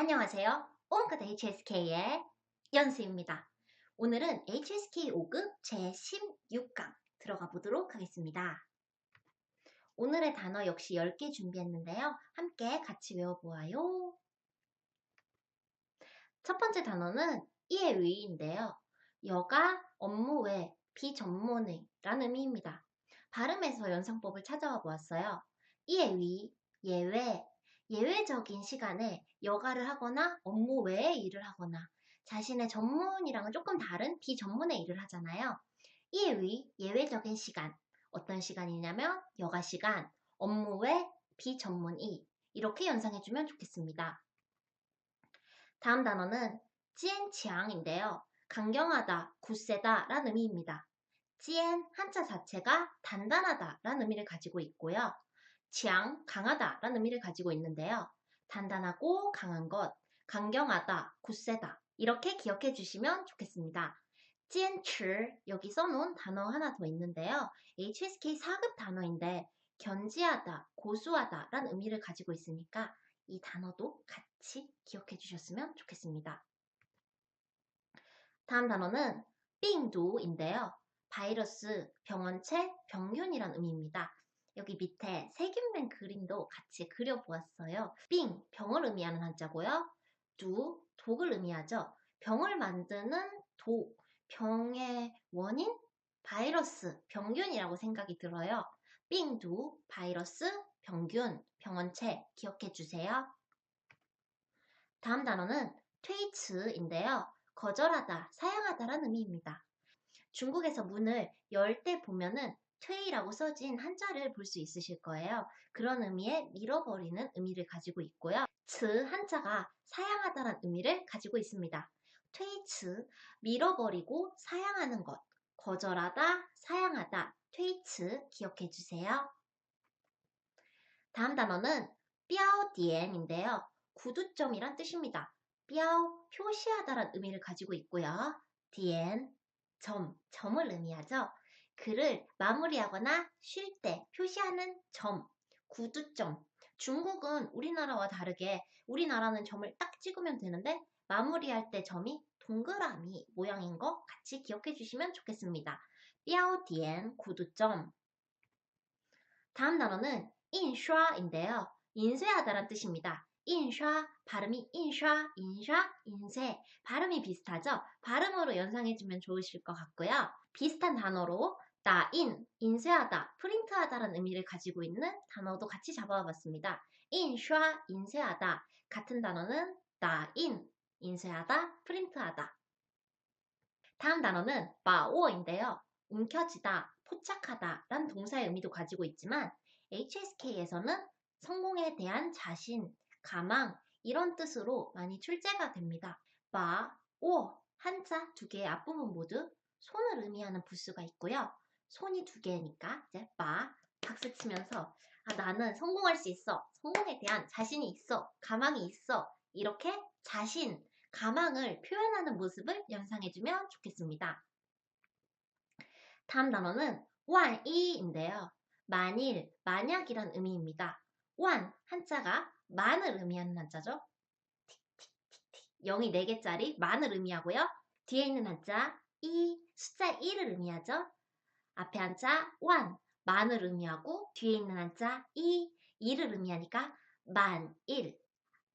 안녕하세요. 옹크드 HSK의 연수입니다. 오늘은 HSK 5급 제16강 들어가 보도록 하겠습니다. 오늘의 단어 역시 10개 준비했는데요. 함께 같이 외워보아요. 첫 번째 단어는 이해의인데요. 여가, 업무 외, 비전문의 라는 의미입니다. 발음에서 연상법을 찾아와 보았어요. 이해의, 예외, 예외적인 시간에 여가를 하거나 업무 외에 일을 하거나 자신의 전문이랑은 조금 다른 비전문의 일을 하잖아요. 이의 예외적인 시간 어떤 시간이냐면 여가 시간, 업무 외 비전문의 이렇게 연상해주면 좋겠습니다. 다음 단어는 찌엔치앙인데요. 강경하다, 굳세다 라는 의미입니다. 찌엔 한자 자체가 단단하다 라는 의미를 가지고 있고요. 지앙, 강하다 라는 의미를 가지고 있는데요. 단단하고 강한 것, 강경하다, 굳세다 이렇게 기억해 주시면 좋겠습니다. 찌엔츠 여기 써놓은 단어 하나 더 있는데요. HSK 4급 단어인데 견지하다, 고수하다 라는 의미를 가지고 있으니까 이 단어도 같이 기억해 주셨으면 좋겠습니다. 다음 단어는 삥두인데요. 바이러스, 병원체, 병균이란 의미입니다. 여기 밑에 색임된 그림도 같이 그려보았어요. 삥, 병을 의미하는 한자고요. 두, 독을 의미하죠. 병을 만드는 독, 병의 원인, 바이러스, 병균이라고 생각이 들어요. 삥두, 바이러스, 병균, 병원체 기억해 주세요. 다음 단어는 트위츠인데요. 거절하다, 사양하다라는 의미입니다. 중국에서 문을 열 때 보면은 퇴이라고 써진 한자를 볼 수 있으실 거예요. 그런 의미의 밀어버리는 의미를 가지고 있고요. 츠 한자가 사양하다란 의미를 가지고 있습니다. 퇴이츠 밀어버리고 사양하는 것 거절하다 사양하다 퇴이츠 기억해 주세요. 다음 단어는 뼈디엔인데요. 구두점이란 뜻입니다. 뼈 표시하다란 의미를 가지고 있고요. 디엔 점 점을 의미하죠. 글을 마무리하거나 쉴 때 표시하는 점, 구두점. 중국은 우리나라와 다르게 우리나라는 점을 딱 찍으면 되는데 마무리할 때 점이 동그라미 모양인 거 같이 기억해 주시면 좋겠습니다. 뼈디엔 구두점. 다음 단어는 인슈아인데요. 인쇄하다란 뜻입니다. 인슈아 발음이 인슈아, 인슈아, 인쇄 발음이 비슷하죠? 발음으로 연상해주면 좋으실 것 같고요. 비슷한 단어로 따인, 인쇄하다, 프린트하다라는 의미를 가지고 있는 단어도 같이 잡아와 봤습니다. 인슈아, 인쇄하다. 같은 단어는 따인, 인쇄하다, 프린트하다. 다음 단어는 바오인데요. 움켜쥐다, 포착하다 라는 동사의 의미도 가지고 있지만 HSK에서는 성공에 대한 자신, 가망 이런 뜻으로 많이 출제가 됩니다. 바, 오 한자 두 개의 앞부분 모두 손을 의미하는 부수가 있고요. 손이 두 개니까 이제 바 박수 치면서 아, 나는 성공할 수 있어. 성공에 대한 자신이 있어. 가망이 있어. 이렇게 자신, 가망을 표현하는 모습을 연상해주면 좋겠습니다. 다음 단어는 완이인데요. 만일, 만약이란 의미입니다. 완, 한자가 만을 의미하는 한자죠. 틱틱틱틱. 0이 4개짜리 만을 의미하고요. 뒤에 있는 한자 이, 숫자 1을 의미하죠. 앞에 한자 완, 만을 의미하고 뒤에 있는 한자 이, 이를 의미하니까 만일.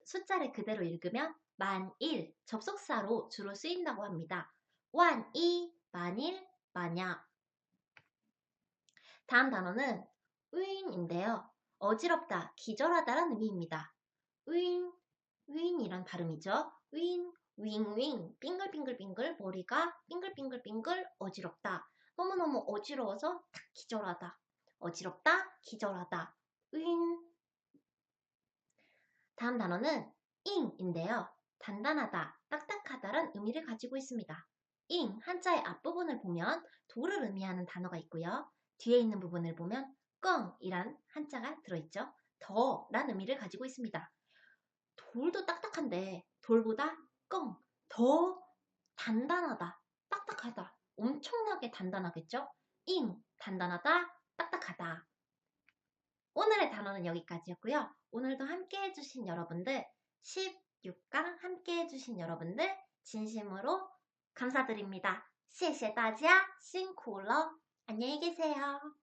숫자를 그대로 읽으면 만일, 접속사로 주로 쓰인다고 합니다. 완이, 만일, 만약. 다음 단어는 의인인데요. 어지럽다, 기절하다라는 의미입니다. 의인, 의인이란 발음이죠. 의인, 윙윙, 빙글빙글빙글, 머리가 빙글빙글빙글, 어지럽다. 너무너무 어지러워서 탁 기절하다. 어지럽다, 기절하다. 의인. 다음 단어는 잉인데요. 단단하다, 딱딱하다란 의미를 가지고 있습니다. 잉, 한자의 앞부분을 보면 돌을 의미하는 단어가 있고요. 뒤에 있는 부분을 보면 껑이란 한자가 들어있죠. 더란 의미를 가지고 있습니다. 돌도 딱딱한데 돌보다 껑, 더 단단하다, 딱딱하다, 엄청나게 단단하겠죠? 잉, 단단하다, 딱딱하다. 오늘의 단어는 여기까지였고요. 오늘도 함께 해주신 여러분들 10, 6강 함께 해주신 여러분들 진심으로 감사드립니다. 谢谢大家,辛苦了. 안녕히 계세요.